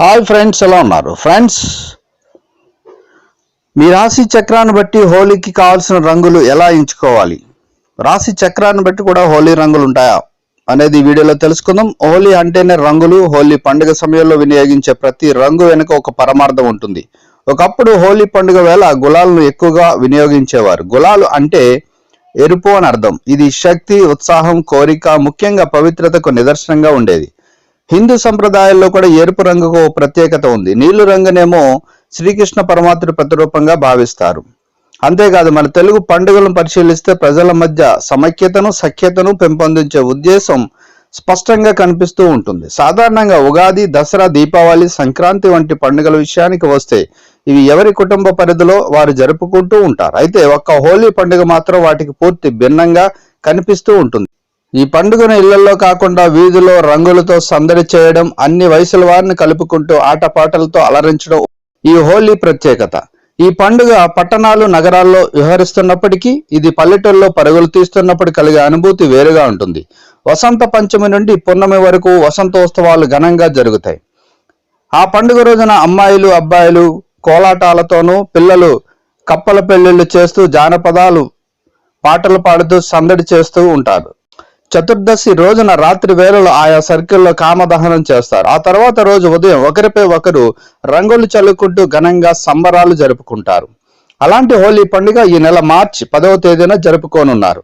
Hi friends ఎలా ఉన్నారు? Friends మీ రాశి చక్రాన్ని బట్టి హోలీకి కావాల్సిన రంగులు ఎలా ఎంచుకోవాలి? రాశి చక్రాన్ని బట్టి కూడా హోలీ రంగులు ఉంటాయా? అనేది వీడియోలో తెలుసుకుందాం. హోలీ అంటేనే రంగులు. హోలీ పండుగ సమయంలో వినియోగించే ప్రతి రంగు వెనుక ఒక పరమార్థం ఉంటుంది. ఒకప్పుడు హోలీ పండుగ వేళ గులాలను ఎక్కువగా వినియోగించేవారు. గులాలు అంటే ఎరుపు అని అర్థం. ఇది శక్తి ఉత్సాహం కోరిక ముఖ్యంగా పవిత్రతకు నిదర్శనంగా ఉండేది. హిందూ సంప్రదాయాల్లో కూడా ఎరుపు రంగుకు ప్రత్యేకత ఉంది. నీళ్ళు రంగునేమో శ్రీకృష్ణ పరమాత్ముడి ప్రతిరూపంగా భావిస్తారు. అంతేకాదు మన తెలుగు పండుగలను పరిశీలిస్తే ప్రజల మధ్య సమైక్యతను సఖ్యతను పెంపొందించే ఉద్దేశం స్పష్టంగా కనిపిస్తూ ఉంటుంది. సాధారణంగా ఉగాది దసరా దీపావళి సంక్రాంతి వంటి పండుగల విషయానికి వస్తే ఇవి ఎవరి కుటుంబ పరిధిలో వారు జరుపుకుంటూ ఉంటారు. అయితే ఒక్క హోలీ పండుగ మాత్రం వాటికి పూర్తి భిన్నంగా కనిపిస్తూ ఉంటుంది. ఈ పండుగను ఇళ్ళలో కాకుండా వీధిలో రంగులతో సందడి చేయడం అన్ని వయసుల వారిని కలుపుకుంటూ ఆటపాటలతో అలరించడం ఈ హోలీ ప్రత్యేకత. ఈ పండుగ పట్టణాలు నగరాల్లో విహరిస్తున్నప్పటికీ ఇది పల్లెటూరులో పరుగులు తీస్తున్నప్పుడు కలిగే అనుభూతి వేరుగా ఉంటుంది. వసంత పంచమి నుండి పున్నమి వరకు వసంతోత్సవాలు ఘనంగా జరుగుతాయి. ఆ పండుగ రోజున అమ్మాయిలు అబ్బాయిలు కోలాటాలతోనూ పిల్లలు కప్పల పెళ్ళిళ్ళు చేస్తూ జానపదాలు పాటలు పాడుతూ సందడి చేస్తూ ఉంటారు. చతుర్దశి రోజున రాత్రి వేళలో ఆయా సర్కిల్లో కామదహనం చేస్తారు. ఆ తర్వాత రోజు ఉదయం ఒకరిపై ఒకరు రంగులు చల్లుకుంటూ ఘనంగా సంబరాలు జరుపుకుంటారు. అలాంటి హోలీ పండుగ ఈ నెల మార్చి పదవ తేదీన జరుపుకోనున్నారు.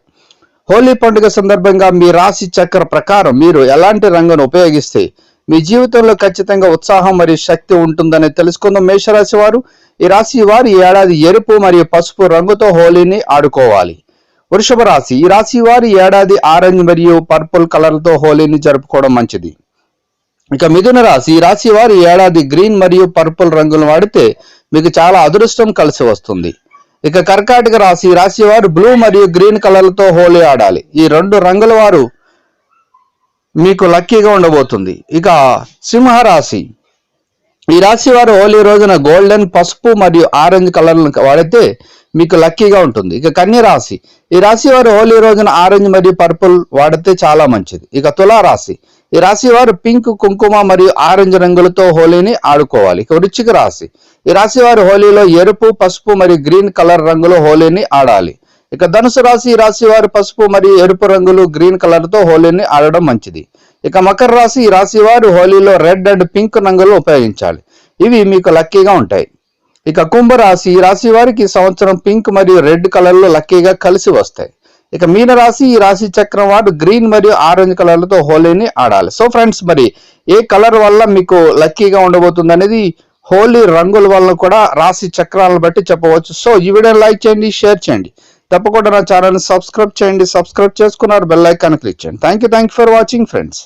హోలీ పండుగ సందర్భంగా మీ రాశి చక్ర ప్రకారం మీరు ఎలాంటి రంగును ఉపయోగిస్తే మీ జీవితంలో ఖచ్చితంగా ఉత్సాహం మరియు శక్తి ఉంటుందని తెలుసుకుందాం మేషరాశి వారు. ఈ రాశి వారు ఈ ఏడాది ఎరుపు మరియు పసుపు రంగుతో హోలీని ఆడుకోవాలి. వృషభ రాశి ఈ రాశి వారి ఏడాది ఆరెంజ్ మరియు పర్పుల్ కలర్తో హోలీని జరుపుకోవడం మంచిది. ఇక మిథున రాశి ఈ రాశి వారి ఏడాది గ్రీన్ మరియు పర్పుల్ రంగులు వాడితే మీకు చాలా అదృష్టం కలిసి వస్తుంది. ఇక కర్కాటక రాశి రాశి వారు బ్లూ మరియు గ్రీన్ కలర్లతో హోలీ ఆడాలి. ఈ రెండు రంగుల వారు మీకు లక్కీగా ఉండబోతుంది. ఇక సింహరాశి. ఈ రాశి వారు హోలీ రోజున గోల్డెన్ పసుపు మరియు ఆరెంజ్ కలర్లను వాడితే మీకు లక్కీగా ఉంటుంది. ఇక కన్య రాశి. ఈ రాశి వారు హోలీ రోజున ఆరెంజ్ మరియు పర్పుల్ వాడితే చాలా మంచిది. ఇక తులా రాశి ఈ రాశి వారు పింక్ కుంకుమ మరియు ఆరెంజ్ రంగులతో హోలీని ఆడుకోవాలి. ఇక వృచ్చిక రాశి. ఈ రాశి వారు హోలీలో ఎరుపు పసుపు మరియు గ్రీన్ కలర్ రంగులో హోలీని ఆడాలి. ఇక ధనుసు రాశి ఈ రాశి వారు పసుపు మరియు ఎరుపు రంగులు గ్రీన్ కలర్తో హోలీని ఆడడం మంచిది. ఇక మకర రాశి ఈ రాశి వారు హోలీలో రెడ్ అండ్ పింక్ రంగులు ఉపయోగించాలి. ఇవి మీకు లక్కీగా ఉంటాయి. ఇక కుంభరాశి ఈ రాశి వారికి ఈ సంవత్సరం పింక్ మరియు రెడ్ కలర్లు లక్కీగా కలిసి వస్తాయి. ఇక మీన రాశి ఈ రాశి చక్రం వారు గ్రీన్ మరియు ఆరెంజ్ కలర్లతో హోలీని ఆడాలి. సో ఫ్రెండ్స్ మరి ఏ కలర్ వల్ల మీకు లక్కీగా ఉండబోతుంది అనేది హోలీ రంగుల వల్ల కూడా రాశి చక్రాలను బట్టి చెప్పవచ్చు. సో ఈ వీడియోని లైక్ చేయండి షేర్ చేయండి. తప్పకుండా నా ఛానల్ని సబ్స్క్రైబ్ చేయండి. సబ్స్క్రైబ్ చేసుకున్నారు బెల్ ఐకాన్ క్లిక్ చేయండి. Thank you thank you for watching friends